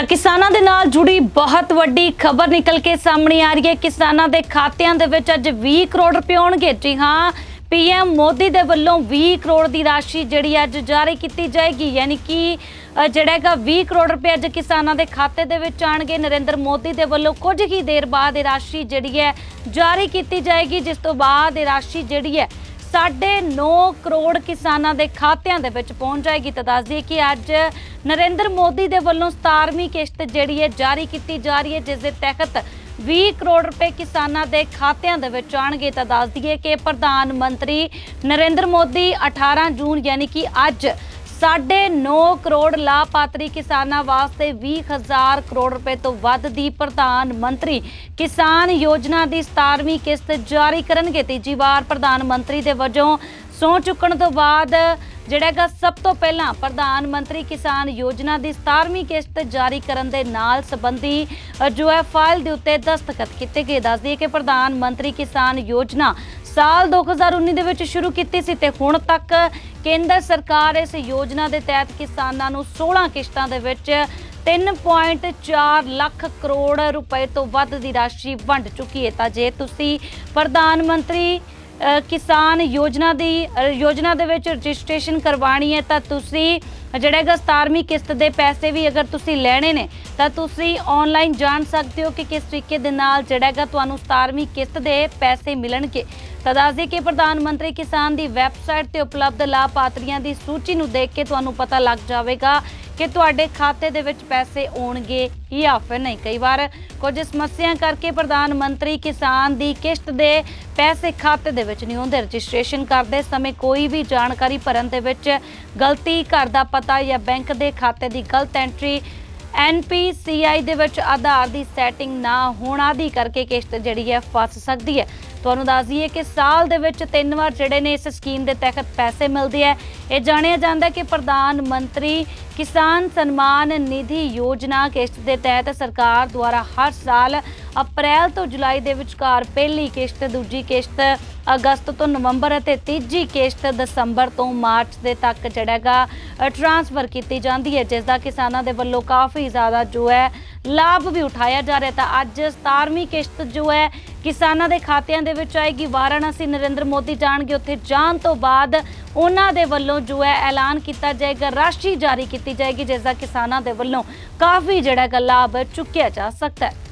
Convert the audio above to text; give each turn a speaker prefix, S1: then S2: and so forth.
S1: ਤਾਂ ਕਿਸਾਨਾਂ ਦੇ ਨਾਲ ਜੁੜੀ ਬਹੁਤ ਵੱਡੀ ਖਬਰ ਨਿਕਲ ਕੇ ਸਾਹਮਣੇ ਆ ਰਹੀ ਹੈ। ਕਿਸਾਨਾਂ ਦੇ ਖਾਤਿਆਂ ਦੇ ਵਿੱਚ ਅੱਜ 20 ਕਰੋੜ ਰੁਪਏ ਆਉਣਗੇ। ਜੀ ਹਾਂ ਪੀਐਮ ਮੋਦੀ ਦੇ ਵੱਲੋਂ 20 ਕਰੋੜ ਦੀ ਰਾਸ਼ੀ ਜਿਹੜੀ ਅੱਜ ਜਾਰੀ ਕੀਤੀ ਜਾਏਗੀ। ਯਾਨੀ ਕਿ ਅ, ਜਿਹੜਾ ਹੈਗਾ 20 ਕਰੋੜ ਰੁਪਏ ਅੱਜ ਕਿਸਾਨਾਂ ਦੇ ਖਾਤੇ ਦੇ ਵਿੱਚ ਆਣਗੇ ਨਰਿੰਦਰ ਮੋਦੀ ਦੇ ਵੱਲੋਂ ਕੁਝ ਹੀ ਦੇਰ ਬਾਅਦ ਇਹ ਰਾਸ਼ੀ ਜਿਹੜੀ ਹੈ ਜਾਰੀ ਕੀਤੀ ਜਾਏਗੀ ਜਿਸ ਤੋਂ ਬਾਅਦ ਇਹ ਰਾਸ਼ੀ ਜਿਹੜੀ ਹੈ ਸਾਢੇ 9 ਕਰੋੜ ਕਿਸਾਨਾਂ ਦੇ ਖਾਤਿਆਂ ਦੇ ਵਿੱਚ ਪਹੁੰਚ ਜਾਏਗੀ ਤਾਂ ਦੱਸ ਦਈਏ ਕਿ ਅੱਜ ਨਰਿੰਦਰ ਮੋਦੀ ਦੇ ਵੱਲੋਂ 17ਵੀਂ ਕਿਸ਼ਤ ਜਿਹੜੀ ਹੈ ਜਾਰੀ ਕੀਤੀ ਜਾ ਰਹੀ ਹੈ, ਜਿਸ ਦੇ ਤਹਿਤ 20 ਕਰੋੜ ਰੁਪਏ ਕਿਸਾਨਾਂ ਦੇ ਖਾਤਿਆਂ ਦੇ ਵਿੱਚ ਆਣਗੇ ਤਾਂ ਦੱਸ ਦਈਏ ਕਿ ਪ੍ਰਧਾਨ ਮੰਤਰੀ ਨਰਿੰਦਰ ਮੋਦੀ 18 ਜੂਨ, ਯਾਨੀ ਕਿ ਅੱਜ ਸਾਢੇ 9 ਕਰੋੜ ਲਾਭਪਾਤਰੀ ਕਿਸਾਨਾਂ ਵਾਸਤੇ 20000 ਕਰੋੜ ਰੁਪਏ ਤੋਂ ਵੱਧ ਦੀ ਪ੍ਰਧਾਨ ਮੰਤਰੀ ਕਿਸਾਨ ਯੋਜਨਾ ਦੀ 17ਵੀਂ ਕਿਸ਼ਤ ਜਾਰੀ ਕਰਨਗੇ। ਤੀਜੀ ਵਾਰ ਪ੍ਰਧਾਨ ਮੰਤਰੀ ਦੇ ਵਜੋਂ ਸਹੁੰ ਚੁੱਕਣ ਤੋਂ ਬਾਅਦ ਜਿਹੜਾ ਹੈਗਾ ਸਭ ਤੋਂ ਪਹਿਲਾਂ ਪ੍ਰਧਾਨ ਮੰਤਰੀ ਕਿਸਾਨ ਯੋਜਨਾ ਦੀ 17ਵੀਂ ਕਿਸ਼ਤ ਜਾਰੀ ਕਰਨ ਦੇ ਨਾਲ ਸੰਬੰਧੀ ਜੋ ਹੈ ਫਾਈਲ ਦੇ ਉੱਤੇ ਦਸਤਖਤ ਕੀਤੇ ਗਏ। ਦੱਸਦੀ ਦਈਏ ਕਿ ਪ੍ਰਧਾਨ ਮੰਤਰੀ ਕਿਸਾਨ ਯੋਜਨਾ ਸਾਲ 2019 ਦੇ ਵਿੱਚ ਸ਼ੁਰੂ ਕੀਤੀ ਸੀ ਤੇ ਹੁਣ ਤੱਕ ਕੇਂਦਰ ਸਰਕਾਰ ਇਸ ਯੋਜਨਾ ਦੇ ਤਹਿਤ ਕਿਸਾਨਾਂ ਨੂੰ 16 ਕਿਸ਼ਤਾਂ ਦੇ ਵਿੱਚ 3.4 ਲੱਖ ਕਰੋੜ ਰੁਪਏ ਤੋਂ ਵੱਧ ਦੀ ਰਾਸ਼ੀ ਵੰਡ ਚੁੱਕੀ ਹੈ। ਤਾਂ ਜੇ ਤੁਸੀਂ ਪ੍ਰਧਾਨ ਮੰਤਰੀ ਕਿਸਾਨ ਯੋਜਨਾ ਦੀ ਯੋਜਨਾ ਦੇ ਵਿੱਚ ਰਜਿਸਟ੍ਰੇਸ਼ਨ ਕਰਵਾਣੀ ਹੈ, ਤਾਂ ਤੁਸੀਂ ਜਿਹੜਾ ਹੈਗਾ 17ਵੀਂ ਕਿਸ਼ਤ ਦੇ ਪੈਸੇ ਵੀ ਅਗਰ ਤੁਸੀਂ ਲੈਣੇ ਨੇ, ਤਾਂ ਤੁਸੀਂ ਆਨਲਾਈਨ ਜਾਣ ਸਕਦੇ ਹੋ ਕਿ ਕਿਸ ਤਰੀਕੇ ਦੇ ਨਾਲ ਜਿਹੜਾ ਹੈਗਾ ਤੁਹਾਨੂੰ 17ਵੀਂ ਕਿਸ਼ਤ ਦੇ ਪੈਸੇ ਮਿਲਣਗੇ। ਤਾਂ ਦੱਸ ਦਈਏ ਕਿ ਪ੍ਰਧਾਨ ਮੰਤਰੀ ਕਿਸਾਨ ਦੀ ਵੈਬਸਾਈਟ ਤੇ ਉਪਲਬਧ ਲਾਭਪਾਤਰੀਆਂ ਦੀ ਸੂਚੀ ਨੂੰ ਦੇਖ ਕੇ ਤੁਹਾਨੂੰ ਪਤਾ ਲੱਗ ਜਾਵੇਗਾ ਕਿ ਤੁਹਾਡੇ ਖਾਤੇ ਦੇ ਵਿੱਚ ਪੈਸੇ ਆਉਣਗੇ ਜਾਂ ਫਿਰ ਨਹੀਂ। ਕਈ ਵਾਰ ਕੁਝ ਸਮੱਸਿਆ ਕਰਕੇ ਪ੍ਰਧਾਨ ਮੰਤਰੀ ਕਿਸਾਨ ਦੀ ਕਿਸ਼ਤ ਦੇ ਪੈਸੇ ਖਾਤੇ ਦੇ ਵਿੱਚ ਨਹੀਂ ਆਉਂਦੇ। ਰਜਿਸਟ੍ਰੇਸ਼ਨ ਕਰਦੇ ਸਮੇਂ ਕੋਈ ਵੀ ਜਾਣਕਾਰੀ ਭਰਨ ਦੇ ਵਿੱਚ ਗਲਤੀ, ਘਰ ਦਾ ਪਤਾ ਜਾਂ ਬੈਂਕ ਦੇ ਖਾਤੇ ਦੀ ਗਲਤ ਐਂਟਰੀ NPCI ਦੇ ਵਿੱਚ ਆਧਾਰ ਦੀ ਸੈਟਿੰਗ ਨਾ ਹੋਣ ਆਦਿ ਕਰਕੇ ਕਿਸ਼ਤ ਜਿਹੜੀ ਹੈ ਫਸ ਸਕਦੀ ਹੈ। ਤੁਹਾਨੂੰ ਦੱਸ ਦਈਏ ਕਿ ਸਾਲ ਦੇ ਵਿੱਚ ਤਿੰਨ ਵਾਰ ਜਿਹੜੇ ਨੇ ਇਸ ਸਕੀਮ ਦੇ ਤਹਿਤ ਪੈਸੇ ਮਿਲਦੇ ਆ। ਇਹ ਜਾਣਿਆ ਜਾਂਦਾ ਕਿ ਪ੍ਰਧਾਨ ਮੰਤਰੀ ਕਿਸਾਨ ਸਨਮਾਨ ਨਿਧੀ ਯੋਜਨਾ ਕਿਸ਼ਤ ਦੇ ਤਹਿਤ ਸਰਕਾਰ ਦੁਆਰਾ ਹਰ ਸਾਲ ਅਪ੍ਰੈਲ ਤੋਂ ਜੁਲਾਈ ਦੇ ਵਿਚਕਾਰ ਪਹਿਲੀ ਕਿਸ਼ਤ, ਦੂਜੀ ਕਿਸ਼ਤ, ਅਗਸਤ ਤੋਂ ਨਵੰਬਰ ਅਤੇ ਤੀਜੀ ਕਿਸ਼ਤ ਦਸੰਬਰ ਤੋਂ ਮਾਰਚ ਦੇ ਤੱਕ ਜਿਹੜਾ ਹੈਗਾ ਟ੍ਰਾਂਸਫਰ ਕੀਤੀ ਜਾਂਦੀ ਹੈ ਜਿਸ ਦਾ ਕਿਸਾਨਾਂ ਦੇ ਵੱਲੋਂ ਕਾਫੀ ਜ਼ਿਆਦਾ ਜੋ ਹੈ, ਲਾਭ ਵੀ ਉਠਾਇਆ ਜਾ ਰਿਹਾ ਤਾਂ ਅੱਜ 17ਵੀਂ ਕਿਸ਼ਤ ਜੋ ਹੈ, ਕਿਸਾਨਾਂ ਦੇ ਖਾਤਿਆਂ ਦੇ ਵਿੱਚ ਆਏਗੀ। ਵਾਰਾਣਸੀ ਨਰਿੰਦਰ ਮੋਦੀ ਜਾਣਗੇ, ਉੱਥੇ ਜਾਣ ਤੋਂ ਬਾਅਦ ਉਹਨਾਂ ਦੇ ਵੱਲੋਂ ਜੋ ਹੈ, ਐਲਾਨ ਕੀਤਾ ਜਾਏਗਾ, ਰਾਸ਼ੀ ਜਾਰੀ ਕੀਤੀ ਜਾਏਗੀ ਜਿਸ ਦਾ ਕਿਸਾਨਾਂ ਦੇ ਵੱਲੋਂ ਕਾਫੀ ਜਿਹੜਾ ਲਾਭ ਚੁੱਕਿਆ ਜਾ ਸਕਦਾ ਹੈ।